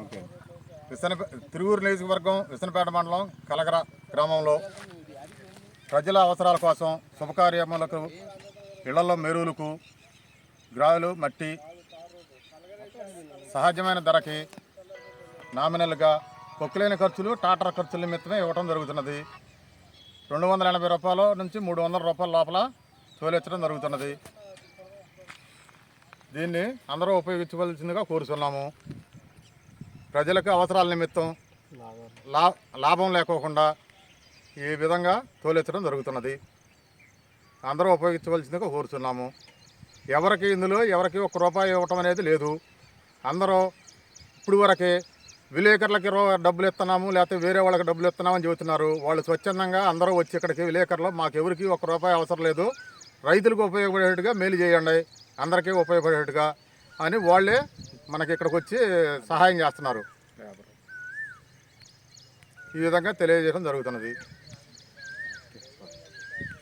Okay. విసన Tiruvuru నియోజకవర్గం విసనపేట మండలం కలగర గ్రామంలో ప్రజల అవసరాల కోసం శుభకార్యములకు ఇళ్ళలో మెరువులకు గ్రావులు మట్టి సహజమైన ధరకి నామినల్గా పొక్కులేని ఖర్చులు టాటర్ ఖర్చుల నిమిత్తమే ఇవ్వడం జరుగుతున్నది. రెండు వందల ఎనభై రూపాయల నుంచి మూడు వందల రూపాయల లోపల తోలెచ్చడం జరుగుతున్నది. దీన్ని అందరూ ఉపయోగించవలసిందిగా కోరుతున్నాము ప్రజలకు అవసరాల నిమిత్తం లా లాభం లేకోకుండా ఈ విధంగా తోలెత్తడం జరుగుతున్నది. అందరూ ఉపయోగించవలసిందిగా కోరుతున్నాము ఎవరికి ఇందులో ఎవరికి ఒక్క రూపాయి ఇవ్వటం అనేది లేదు. అందరూ ఇప్పుడు వరకే విలేకరులకి డబ్బులు ఇస్తున్నాము లేకపోతే వేరే వాళ్ళకి డబ్బులు ఇస్తున్నామని చెబుతున్నారు. వాళ్ళు స్వచ్ఛందంగా అందరూ వచ్చి ఇక్కడికి విలేకరులు మాకు ఎవరికి ఒక రూపాయి అవసరం లేదు. రైతులకు ఉపయోగపడేట్టుగా మేలు చేయండి. అందరికీ ఉపయోగపడేట్టుగా అని వాళ్ళే మనకి ఇక్కడికి వచ్చి సహాయం చేస్తున్నారు ఈ విధంగా తెలియజేయడం జరుగుతున్నది.